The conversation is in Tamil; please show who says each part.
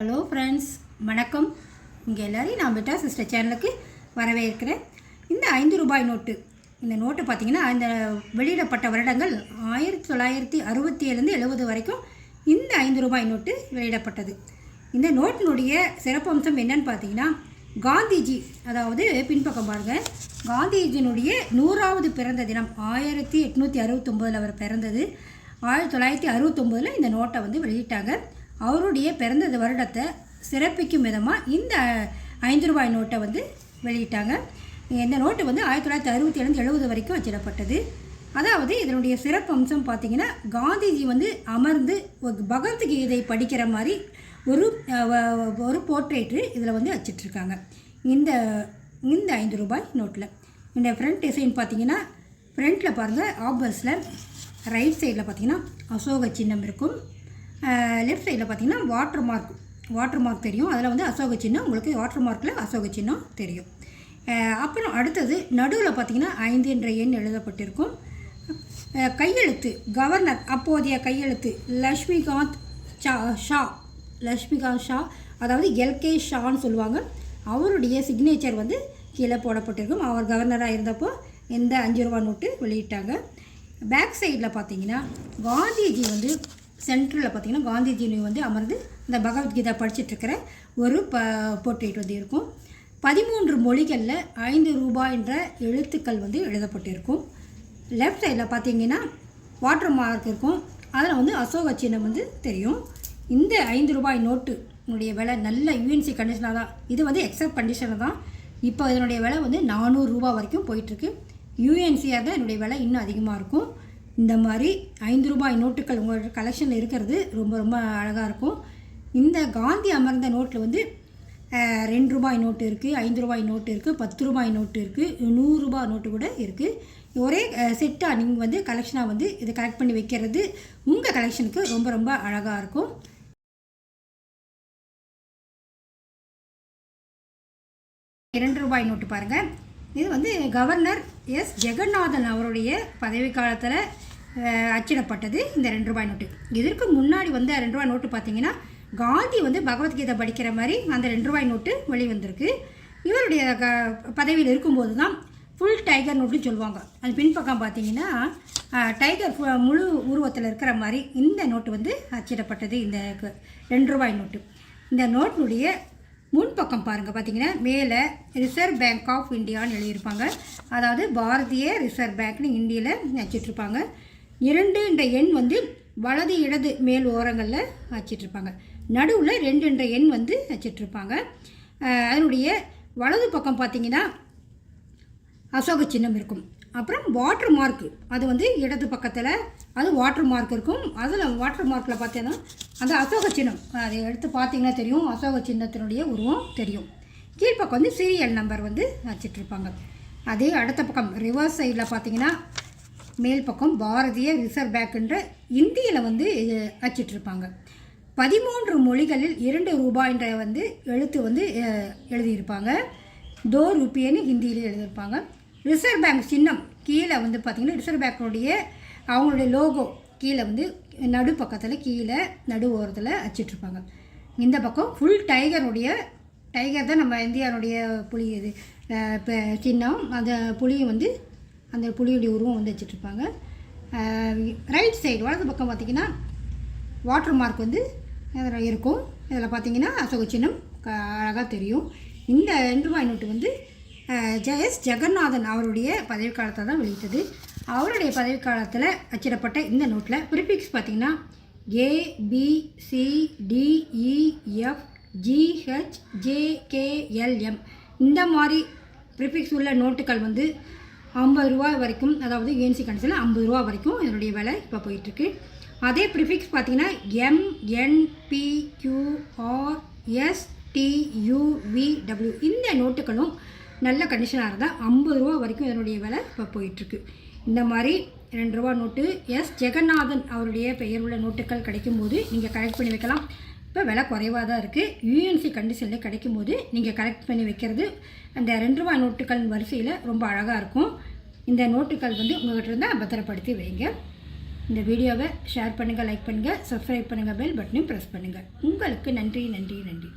Speaker 1: ஹலோ ஃப்ரெண்ட்ஸ் வணக்கம். இங்கே எல்லோரையும் நான் பெட்டா சிஸ்டர் சேனலுக்கு வரவேற்கிறேன். இந்த ஐந்து ரூபாய் நோட்டு. இந்த நோட்டு பார்த்தீங்கன்னா இந்த வெளியிடப்பட்ட வருடங்கள் ஆயிரத்தி தொள்ளாயிரத்தி அறுபத்தி ஏழுலேருந்து எழுபது வரைக்கும் இந்த ஐந்து ரூபாய் நோட்டு வெளியிடப்பட்டது. இந்த நோட்டினுடைய சிறப்பம்சம் என்னன்னு பார்த்தீங்கன்னா காந்திஜி அதாவது பின்பக்கம் பாருங்கள் காந்திஜியினுடைய நூறாவது பிறந்த தினம் ஆயிரத்தி எட்நூற்றி அறுபத்தொம்போதில் அவர் பிறந்தது. ஆயிரத்தி தொள்ளாயிரத்தி அறுபத்தொம்போதில் இந்த நோட்டை வந்து வெளியிட்டாங்க. அவருடைய பிறந்த வருடத்தை சிறப்பிக்கும் விதமாக இந்த ஐந்து ரூபாய் நோட்டை வந்து வெளியிட்டாங்க. இந்த நோட்டு வந்து ஆயிரத்தி தொள்ளாயிரத்தி அறுபத்தி ஏழுந்து எழுபது வரைக்கும் வச்சிடப்பட்டது. அதாவது இதனுடைய சிறப்பு அம்சம் பார்த்தீங்கன்னா காந்திஜி வந்து அமர்ந்து ஒரு பகவத்கீதை படிக்கிற மாதிரி ஒரு ஒரு போர்ட்ரேட்டு இதில் வந்து வச்சிட்ருக்காங்க இந்த இந்த ஐந்து ரூபாய் நோட்டில். இந்த ஃப்ரண்ட் டிசைன் பார்த்தீங்கன்னா ஃப்ரண்ட்டில் பாருங்கள் ஆப்பர்ஸில் ரைட் சைடில் பார்த்தீங்கன்னா அசோக சின்னம் இருக்கும். லெஃப்ட் சைடில் பார்த்தீங்கன்னா வாட்டர் மார்க் வாட்டர் மார்க் தெரியும். அதில் வந்து அசோக சின்னம். உங்களுக்கு வாட்டர் மார்க்கில் அசோக சின்னம் தெரியும். அப்புறம் அடுத்தது நடுவில் பார்த்தீங்கன்னா ஐந்து என்ற எண் எழுதப்பட்டிருக்கும். கையெழுத்து. கவர்னர் அப்போதைய கையெழுத்து. லக்ஷ்மிகாந்த் ஷா ஷா. லக்ஷ்மிகாந்த் ஷா. அதாவது எல்கே ஷான்னு சொல்லுவாங்க. அவருடைய சிக்னேச்சர் வந்து கீழே போடப்பட்டிருக்கும். அவர் கவர்னராக இருந்தப்போ இந்த அஞ்சு ரூபா நோட்டு வெளியிட்டாங்க. பேக் சைடில் பார்த்தீங்கன்னா காந்திஜி வந்து சென்ட்ரலில் பார்த்தீங்கன்னா காந்திஜி வந்து அமர்ந்து இந்த பகவத்கீதா படிச்சிட்டு இருக்கிற ஒரு ப போர்ட்ரேட் வந்து இருக்கும். பதிமூன்று மொழிகளில் ஐந்து ரூபாய் என்ற எழுத்துக்கள் வந்து எழுதப்பட்டிருக்கும். லெஃப்ட் சைடில் பார்த்தீங்கன்னா வாட்டர் மார்க் இருக்கும். அதில் வந்து அசோக சின்னம் வந்து தெரியும். இந்த ஐந்து ரூபாய் நோட்டு உடைய விலை நல்ல யூஎன்சி கண்டிஷனாக தான். இது வந்து எக்ஸப்ட் கண்டிஷனில் தான். இப்போ இதனுடைய விலை வந்து நானூறு வரைக்கும் போயிட்டுருக்கு யூஎன்சியாக தான் என்னுடைய விலை இன்னும் அதிகமாக இருக்கும். இந்த மாதிரி ஐந்து ரூபாய் நோட்டுகள் உங்களோட கலெக்ஷனில் இருக்கிறது ரொம்ப ரொம்ப அழகாக இருக்கும். இந்த காந்தி அமர்ந்த நோட்டில் வந்து ரெண்டு ரூபாய் நோட்டு இருக்குது ஐந்து ரூபாய் நோட்டு இருக்குது பத்து ரூபாய் நோட்டு இருக்குது நூறுரூபா நோட்டு கூட இருக்குது ஒரே செட்டாக நீங்கள் வந்து கலெக்ஷனாக வந்து இதை கலெக்ட் பண்ணி வைக்கிறது உங்கள் கலெக்ஷனுக்கு ரொம்ப ரொம்ப அழகாக இருக்கும். இரண்டு ரூபாய் நோட்டு பாருங்கள் இது வந்து கவர்னர் எஸ் ஜெகநாதன் அவருடைய பதவி காலத்தில் அச்சிடப்பட்டது இந்த ரெண்டு ரூபாய் நோட்டு. இதற்கு முன்னாடி வந்து ரெண்டு ரூபாய் நோட்டு பார்த்தீங்கன்னா காந்தி வந்து பகவத்கீதை படிக்கிற மாதிரி அந்த ரெண்டு ரூபாய் நோட்டு வெளிவந்திருக்கு. இவருடைய க பதவியில் இருக்கும்போது தான் ஃபுல் டைகர் நோட்டுன்னு சொல்லுவாங்க. அது பின்பக்கம் பார்த்தீங்கன்னா டைகர் ஃபு- முழு உருவத்தில் இருக்கிற மாதிரி இந்த நோட்டு வந்து அச்சிடப்பட்டது இந்த க- ரெண்டு ரூபாய் நோட்டு. இந்த நோட்டினுடைய முன்பக்கம் பாருங்கள் பார்த்தீங்கன்னா மேலே ரிசர்வ் பேங்க் ஆஃப் இந்தியான்னு எழுதியிருப்பாங்க. அதாவது பாரதிய ரிசர்வ் பேங்க்னு இந்தியில் வச்சிட்ருப்பாங்க இரண்டு என்ற எண் வந்து வலது இடது மேல் ஓரங்களில் வச்சிட்ருப்பாங்க. நடுவில் ரெண்டு என்ற எண் வந்து வச்சிட்ருப்பாங்க. அதனுடைய வலது பக்கம் பார்த்தீங்கன்னா அசோக சின்னம் இருக்கும். அப்புறம் வாட்டர் மார்க் அது வந்து இடது பக்கத்தில் அது வாட்டர் மார்க் இருக்கும். அதில் வாட்டர் மார்க்கில் பார்த்தீங்கன்னா அந்த அசோக சின்னம் அதை எடுத்து பார்த்தீங்கன்னா தெரியும். அசோக சின்னத்தினுடைய உருவம் தெரியும். கீழ்ப்பக்கம் வந்து சீரியல் நம்பர் வந்து வச்சிட்ருப்பாங்க. அதே அடுத்த பக்கம் ரிவர்ஸ் சைடில் பார்த்தீங்கன்னா மேல் பக்கம் பாரதிய ரிசர்வ் பேங்க்ன்ற இந்தியில் வந்து அச்சிட்ருப்பாங்க பதிமூன்று மொழிகளில் இரண்டு ரூபாய்ன்ற வந்து எழுத்து வந்து எழுதியிருப்பாங்க. தோ ருப்பியன்னு ஹிந்தியில் எழுதியிருப்பாங்க. ரிசர்வ் பேங்க் சின்னம் கீழே வந்து பார்த்திங்கன்னா ரிசர்வ் பேங்க்குடைய அவங்களுடைய லோகோ கீழே வந்து நடு பக்கத்தில் கீழே நடு ஓரத்தில் அச்சிட்ருப்பாங்க இந்த பக்கம் ஃபுல் டைகருடைய டைகர் தான் நம்ம இந்தியாவுடைய புலி இது. இப்போ சின்னம் அந்த புலியை வந்து அந்த புலியுடைய உருவம் வந்து வச்சுட்ருப்பாங்க. ரைட் சைடு வலது பக்கம் பார்த்திங்கன்னா வாட்டர் மார்க் வந்து அதில் இருக்கும். இதில் பார்த்தீங்கன்னா அசோக சின்னம் அழகாக தெரியும். இந்த ரெண்டு ரூபாய் நோட்டு வந்து அஹ், ஜ எஸ் ஜெகநாதன் அவருடைய பதவி காலத்தில் தான் வெளியிட்டது. அவருடைய பதவி காலத்தில் அச்சிடப்பட்ட இந்த நோட்டில் ப்ரிஃபிக்ஸ் பார்த்தீங்கன்னா A B C D E e, F G H J K L M இந்த மாதிரி ப்ரிஃபிக்ஸ் உள்ள நோட்டுகள் வந்து ஐம்பது ரூபா வரைக்கும் அதாவது ஏன்சி கண்டிஷனில் ஐம்பது ரூபா வரைக்கும் இதனுடைய விலை இப்போ போயிட்டுருக்கு. அதே ப்ரிஃபிக்ஸ் பார்த்தீங்கன்னா M N P S T U V W W இந்த நோட்டுகளும் நல்ல கண்டிஷனாக இருந்தால் ஐம்பது ரூபா வரைக்கும் இதனுடைய விலை இப்போ போயிட்டுருக்கு. இந்த மாதிரி ரெண்டு ரூபா நோட்டு எஸ் ஜெகநாதன் அவருடைய பெயர் உள்ள நோட்டுகள் கிடைக்கும்போது நீங்கள் கலெக்ட் பண்ணி வைக்கலாம். இப்போ விலை குறைவாக தான் இருக்குது யூஎன்சி கண்டிஷனில் கிடைக்கும்போது நீங்கள் கலெக்ட் பண்ணி வைக்கிறது அந்த ரெண்டு ரூபாய் நோட்டுகள் வரிசையில் ரொம்ப அழகாக இருக்கும். இந்த நோட்டுகள் வந்து உங்கள்கிட்ட இருந்தால் பத்திரப்படுத்தி வைங்க. இந்த வீடியோவை ஷேர் பண்ணுங்கள் லைக் பண்ணுங்கள் சப்ஸ்கிரைப் பண்ணுங்கள் பெல் பட்டனையும் ப்ரெஸ் பண்ணுங்கள் உங்களுக்கு நன்றி நன்றி நன்றி.